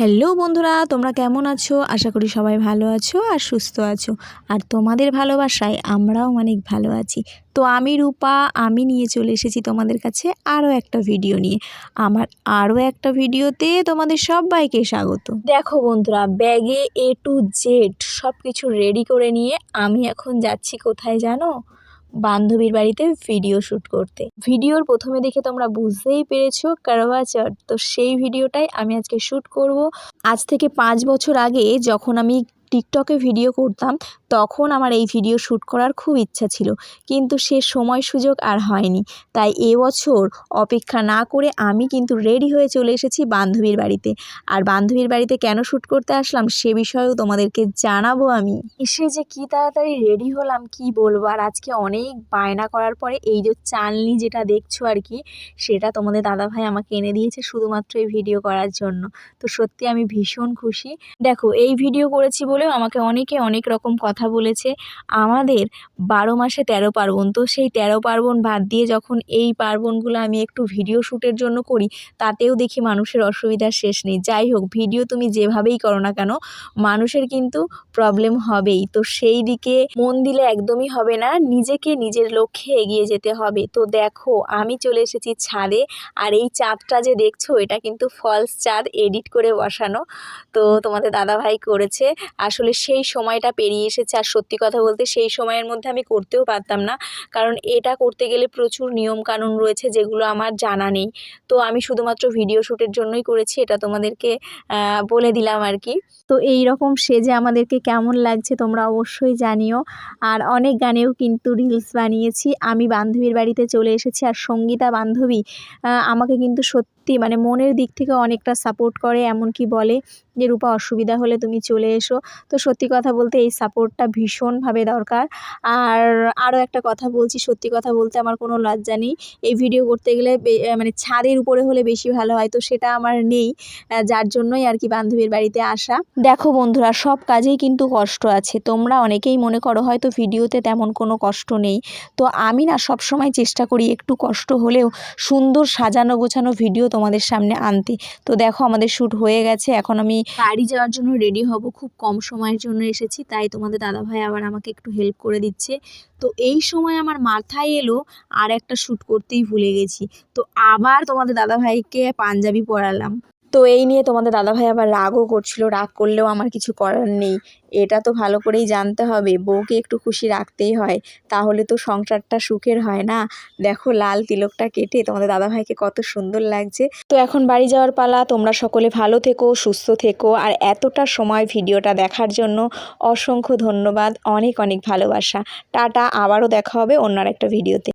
Hello বন্ধুরা, তোমরা কেমন আছো? আশা করি সবাই ভালো আছো আর সুস্থ আছো। আর তোমাদের ভালোবাসায় আমরাও অনেক ভালো আছি। তো আমি রূপা, আমি নিয়ে চলে এসেছি তোমাদের কাছে আরও একটা ভিডিও নিয়ে। আমার আরও একটা ভিডিওতে তোমাদের সবাইকে স্বাগত। দেখো বন্ধুরা, ব্যাগে এ টু জেড সব কিছু রেডি করে নিয়ে আমি এখন যাচ্ছি কোথায় জানো? বান্ধবীর বাড়িতে ভিডিও শ্যুট করতে। ভিডিওর প্রথমে দেখে তোমরা বুঝতেই পেরেছ কারওয়া চট তো সেই ভিডিওটাই আমি আজকে শ্যুট করব। আজ থেকে পাঁচ বছর আগে যখন আমি টিকটকে ভিডিও করতাম তখন আমার এই ভিডিও শ্যুট করার খুব ইচ্ছা ছিল, কিন্তু সে সময় সুযোগ আর হয়নি। তাই এবছর অপেক্ষা না করে আমি কিন্তু রেডি হয়ে চলে এসেছি বান্ধবীর বাড়িতে। আর বান্ধবীর বাড়িতে কেন শ্যুট করতে আসলাম সে বিষয়েও তোমাদেরকে জানাব আমি। এসে যে কি তাড়াতাড়ি রেডি হলাম, কি বলব? আর আজকে অনেক বায়না করার পরে এই যে চালনি যেটা দেখছ আর কি, সেটা তোমাদের দাদাভাই আমাকে এনে দিয়েছে শুধুমাত্র এই ভিডিও করার জন্য। তো সত্যি আমি ভীষণ খুশি। দেখো, এই ভিডিও করেছি বলেও আমাকে অনেকে অনেক রকম কথা বলেছে। আমাদের বারো মাসে তেরো পার্বণ, তো সেই তেরো পার্বণ বাদ দিয়ে যখন এই পার্বণগুলো আমি একটু ভিডিও শ্যুটের জন্য করি, তাতেও দেখি মানুষের অসুবিধার শেষ নেই। যাই হোক, ভিডিও তুমি যেভাবেই করো না কেন, মানুষের কিন্তু প্রবলেম হবেই। তো সেই দিকে মন দিলে একদমই হবে না, নিজেকে নিজের লক্ষ্যে এগিয়ে যেতে হবে। তো দেখো, আমি চলে এসেছি ছাদে, আর এই চাঁদটা যে দেখছ, এটা কিন্তু ফলস চাঁদ এডিট করে বসানো। তো তোমাদের দাদাভাই করেছে। আসলে সেই সময়টা পেরিয়ে এসেছে। আর সত্যি কথা বলতে সেই সময়ের মধ্যে আমি করতেও পারতাম না। কারণ এটা করতে গেলে প্রচুর নিয়মকানুন রয়েছে যেগুলো আমার জানা নেই। তো আমি শুধুমাত্র ভিডিও শ্যুটের জন্যই করেছি, এটা তোমাদেরকে বলে দিলাম আর কি। তো এই রকম সেজে আমাদেরকে কেমন লাগছে তোমরা অবশ্যই জানিও। আর অনেক গানেও কিন্তু রিলস বানিয়েছি। আমি বান্ধবীর বাড়িতে চলে এসেছি আর সঙ্গীতা বান্ধবী আমাকে কিন্তু সত্যি মানে মনের দিক থেকে অনেকটা সাপোর্ট করে, এমনকি বলে যে, রূপা, অসুবিধা হলে তুমি চলে এসো। তো সত্যি কথা বলতে এই সাপোর্টটা ভীষণভাবে দরকার। আর আরও একটা কথা বলছি, সত্যি কথা বলতে আমার কোনো লজ্জা নেই। এই ভিডিও করতে গেলে মানে ছাদের উপরে হলে বেশি ভালো হয়, তো সেটা আমার নেই যার জন্যই আর কি বান্ধবীর বাড়িতে আসা। দেখো বন্ধুরা, সব কাজেই কিন্তু কষ্ট আছে। তোমরা অনেকেই মনে করো হয়তো ভিডিওতে তেমন কোনো কষ্ট নেই। তো আমি না সব সময় চেষ্টা করি একটু কষ্ট হলেও সুন্দর সাজানো গোছানো ভিডিও তোমাদের সামনে আনতে। তো দেখো আমাদের শ্যুট হয়ে গেছে, এখন আমি বাড়ি যাওয়ার জন্য রেডি হব, খুব কম সময়ের জন্য এসেছি, তাই তোমাদের দাদাভাই আবার আমাকে একটু হেল্প করে দিচ্ছে। তো এই সময় আমার মাথায় এলো, আর একটা শ্যুট করতেই ভুলে গেছি। তো আবার তোমাদের দাদাভাইকে পাঞ্জাবি পরালাম। তো এই নিয়ে তোমাদের দাদাভাই আবার রাগও করছিল, রাগ করলেও আমার কিছু করার নেই। এটা তো ভালো করেই জানতে হবে, বউকে একটু খুশি রাখতেই হয়, তাহলে তো সংসারটা সুখের হয় না। দেখো লাল তিলকটা কেটে তোমাদের দাদাভাইকে কত সুন্দর লাগছে। তো এখন বাড়ি যাওয়ার পালা, তোমরা সকলে ভালো থেকো, সুস্থ থেকো, আর এতটা সময় ভিডিওটা দেখার জন্য অসংখ্য ধন্যবাদ, অনেক অনেক ভালোবাসা। টাটা, আবারও দেখা হবে অন্য একটা ভিডিওতে।